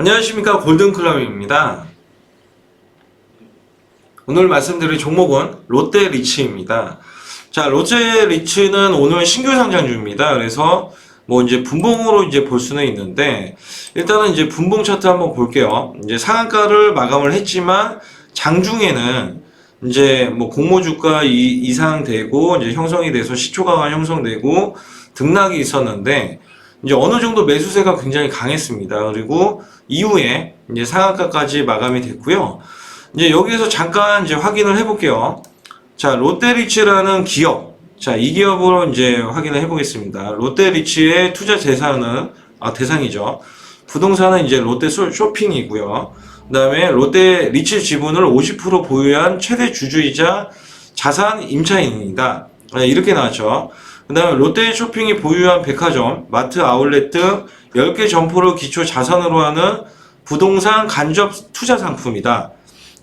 안녕하십니까 골든클럽입니다. 오늘 말씀드릴 종목은 롯데리츠입니다. 자, 롯데리츠는 오늘 신규 상장주입니다. 그래서 뭐 이제 분봉으로 이제 볼 수는 있는데 일단은 이제 분봉 차트 한번 볼게요. 이제 상한가를 마감을 했지만 장중에는 이제 뭐 공모주가 이, 이상 되고 이제 형성이 돼서 시초가가 형성되고 등락이 있었는데 이제 어느 정도 매수세가 굉장히 강했습니다. 그리고 이후에 이제 상한가까지 마감이 됐고요. 이제 여기에서 잠깐 이제 확인을 해볼게요. 자, 롯데리츠라는 기업. 자, 이 기업으로 이제 확인을 해보겠습니다. 롯데리츠의 투자 재산은, 아, 대상이죠. 부동산은 이제 롯데 쇼- 쇼핑이고요. 그 다음에 롯데리츠 지분을 50% 보유한 최대 주주이자 자산 임차인입니다. 네, 이렇게 나왔죠. 그 다음에 롯데 쇼핑이 보유한 백화점, 마트 아울렛 등 10개 점포를 기초 자산으로 하는 부동산 간접 투자 상품이다.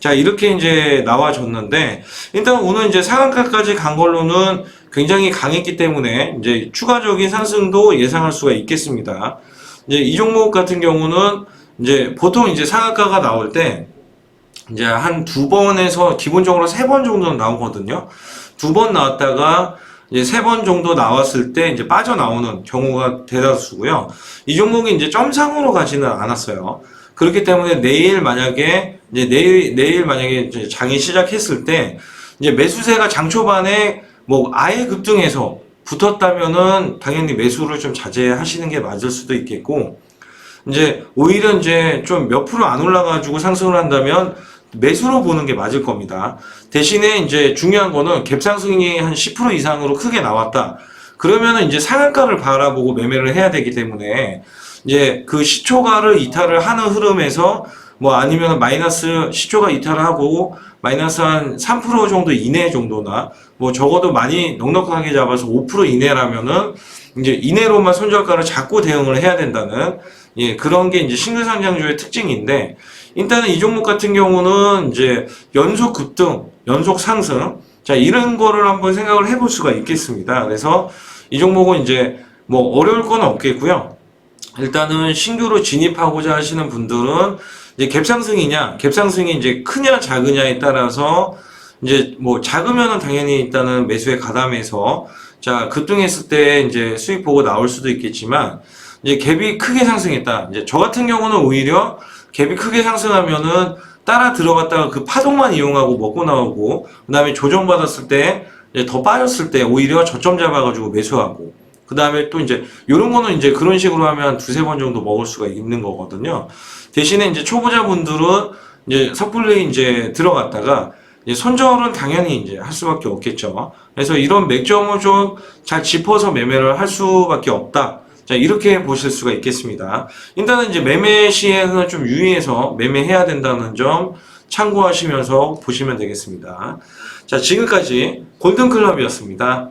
자, 이렇게 이제 나와줬는데, 일단 오늘 이제 상한가까지 간 걸로는 굉장히 강했기 때문에, 이제 추가적인 상승도 예상할 수가 있겠습니다. 이제 이 종목 같은 경우는, 이제 보통 이제 상한가가 나올 때, 이제 한 두 번에서 기본적으로 세 번 정도는 나오거든요. 두 번 나왔다가, 이제 세 번 정도 나왔을 때 이제 빠져나오는 경우가 대다수고요. 이 종목이 이제 점상으로 가지는 않았어요. 그렇기 때문에 내일 만약에 이제 내일 내일 만약에 장이 시작했을 때 이제 매수세가 장 초반에 뭐 아예 급등해서 붙었다면은 당연히 매수를 좀 자제하시는 게 맞을 수도 있겠고 이제 오히려 이제 좀 몇 프로 안 올라가지고 상승을 한다면 매수로 보는 게 맞을 겁니다. 대신에 이제 중요한 거는 갭상승이 한 10% 이상으로 크게 나왔다. 그러면은 이제 상한가를 바라보고 매매를 해야 되기 때문에 이제 그 시초가를 이탈을 하는 흐름에서 뭐 아니면 마이너스 시초가 이탈을 하고 마이너스 한 3% 정도 이내 정도나 뭐 적어도 많이 넉넉하게 잡아서 5% 이내라면은 이제 이내로만 손절가를 잡고 대응을 해야 된다는 예 그런 게 이제 신규 상장주의 특징인데 일단은 이 종목 같은 경우는 이제 연속 급등, 연속 상승 자 이런 거를 한번 생각을 해볼 수가 있겠습니다. 그래서 이 종목은 이제 뭐 어려울 건 없겠고요. 일단은 신규로 진입하고자 하시는 분들은 이제 갭상승이냐, 갭상승이 이제 크냐 작으냐에 따라서 이제 뭐 작으면은 당연히 일단은 매수에 가담해서 자 급등했을 때 이제 수익 보고 나올 수도 있겠지만 이제 갭이 크게 상승했다. 이제 저 같은 경우는 오히려 갭이 크게 상승하면은 따라 들어갔다가 그 파동만 이용하고 먹고 나오고 그 다음에 조정받았을 때 더 빠졌을 때 오히려 저점 잡아가지고 매수하고 그 다음에 또 이제 요런 거는 이제 그런 식으로 하면 두세 번 정도 먹을 수가 있는 거거든요. 대신에 이제 초보자분들은 이제 섣불리 이제 들어갔다가 이제 손절은 당연히 이제 할 수밖에 없겠죠. 그래서 이런 맥점을 좀 잘 짚어서 매매를 할 수밖에 없다. 자, 이렇게 보실 수가 있겠습니다. 일단은 이제 매매 시에는 좀 유의해서 매매해야 된다는 점 참고하시면서 보시면 되겠습니다. 자, 지금까지 골든클럽이었습니다.